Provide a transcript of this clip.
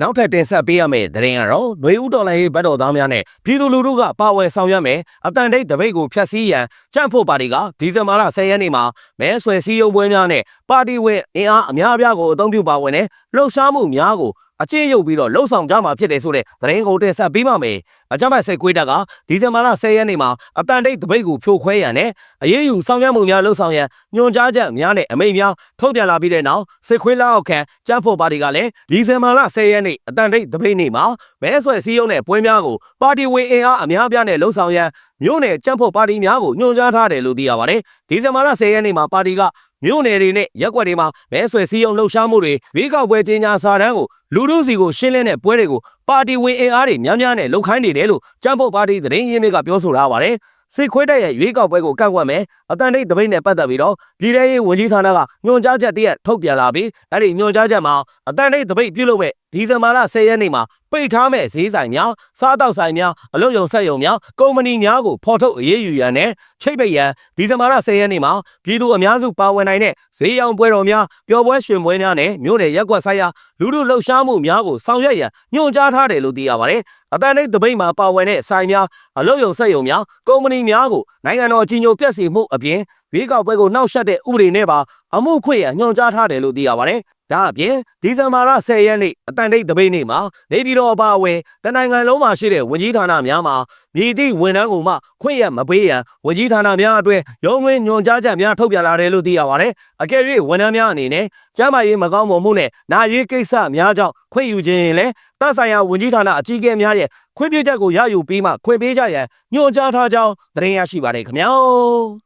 နောက်ထပ်တင်ဆက်ပေးရမယ့်သတင်းကတော့ຫນွေဦးတော်လိုင်းရေးဘတ်တော်သားများနဲ့ပြည်သူလူထုကပါဝယ်ဆောင်ရွက်မယ်အတန်တိတ်တပိတ်ကိုဖျက်ဆီးရန်ကြန့်ဖို့ပါတီကဒီဇင်ဘာလ10ရက်နေ့မှာမဲဆွယ်စည်းရုံးပွဲများနဲ့ပါတီဝင်အင်အားအများအပြားကိုအသုံးပြုပါဝင်တဲ့လှုပ်ရှားမှုများကို အကျဉ်းရုပ်ပြီးတော့လှုပ်ဆောင်ကြမှာဖြစ်တယ်ဆိုတဲ့သတင်းကိုတင်ဆက်ပေးပါမယ်အကြမ်းဖက်စိတ်ကွေးတပ်ကဒီဇင်ဘာလ10ရက်နေ့မှာအတန်တိတ်တပိတ်ကိုဖြိုခွဲရန်နဲ့အရေးယူဆောင်ရွက်မှုများလှုပ်ဆောင်ရန်ညွှန်ကြားချက်များနဲ့အမိန့်များထုတ်ပြန်လာပြီးတဲ့နောက်စစ်ခွေးလောက်အောက်ခံကြန့်ဖို့ပါတီကလည်းဒီဇင်ဘာလ10ရက်နေ့အတန်တိတ်တပိတ်နေ့မှာမဲဆွယ်စည်းရုံးတဲ့ပွဲများကိုပါတီဝင်အင်အားအများအပြားနဲ့လှုပ်ဆောင်ရန်မြို့နယ်ကြန့်ဖို့ပါတီများကိုညွှန်ကြားထားတယ်လို့သိရပါတယ်ဒီဇင်ဘာလ10ရက်နေ့မှာပါတီက မြို့နယ်တွေနဲ့ရပ်ကွက်တွေမှာမဲဆွယ်စည်းရုံးလှုပ်ရှားမှုတွေရွေးကောက်ပွဲကြီးညာစာတမ်းကိုလူထုစီကိုရှင်းလင်းတဲ့ပွဲတွေကိုပါတီဝင်အင်အားတွေများများနဲ့လှုပ်ခိုင်းနေတယ်လို့ကြန့်ဖို့ပါတီသတင်းရင်းမြစ်ကပြောဆိုထားပါတယ်စစ်ခွေးတက်ရဲ့ရွေးကောက်ပွဲကိုကန့်ကွက်မယ်အတန်တိတ်တပိတ်နဲ့ပတ်သက်ပြီးတော့ပြည်ထရေးဝန်ကြီးဌာနကညွှန်ကြားချက်တရက်ထုတ်ပြန်လာပြီးအဲ့ဒီညွှန်ကြားချက်မှာအတန်တိတ်တပိတ်ပြုလုပ်မဲ့ ဒီဇင်ဘာလ10ရက်နေ့မှာပိတ်ထားမဲ့ဈေးဆိုင်များစားတောက်ဆိုင်များအလုပ်ရုံဆက်ရုံများကုမ္ပဏီများကိုဖော်ထုတ်အရေးယူရန်နဲ့ချိတ်ပိတ်ရန်ဒီဇင်ဘာလ10ရက်နေ့မှာပြည်သူအများစုပါဝင်နိုင်တဲ့ဈေးရောင်းပွဲတော်များပျော်ပွဲရွှင်ပွဲများနဲ့မြို့နယ်ရက်ကွက်ဆိုင်ရာလူထုလှုပ်ရှားမှုများကိုဆောင်ရွက်ရန်ညွှန်ကြားထားတယ်လို့သိရပါတယ်အတန်တိတ်တပိတ်မှာပါဝင်တဲ့ဆိုင်များအလုပ်ရုံဆက်ရုံများကုမ္ပဏီများကိုနိုင်ငံတော်ကြီးညိုပြည့်စုံမှုအပြင် ရွေးကောက်ပွဲကိုနှောက်ယှက်တဲ့ဥပဒေနဲ့ပါအမှုခွင့်ရညွှန်ကြားထားတယ်လို့သိရပါတယ်။ဒါအပြင်ဒီဇင်ဘာလ10ရက်နေ့အတန်တိတ်တပိတ်နေ့မှာနေပြည်တော်အပါအဝင်တနိုင်ငံလုံးမှာရှိတဲ့ဝန်ကြီးဌာနများမှာမြည်သည့်ဝန်ထမ်းကိုမှခွင့်ရမပေးရန်ဝန်ကြီးဌာနများအတွက်ရုံးခွင့်ညွှန်ကြားချက်များထုတ်ပြန်လာတယ်လို့သိရပါတယ်။အကယ်၍ဝန်ထမ်းများအနေနဲ့ကျန်းမာရေးမကောင်းမွန်မှုနဲ့နာရေးကိစ္စများကြောင့်ခွင့်ယူခြင်းရင်လည်းတပ်ဆိုင်ရာဝန်ကြီးဌာနအကြီးအကဲများရဲ့ခွင့်ပြုချက်ကိုရယူပြီးမှခွင့်ပေးကြရန်ညွှန်ကြားထားကြောင်းသတင်းရရှိပါတယ်ခင်ဗျာ။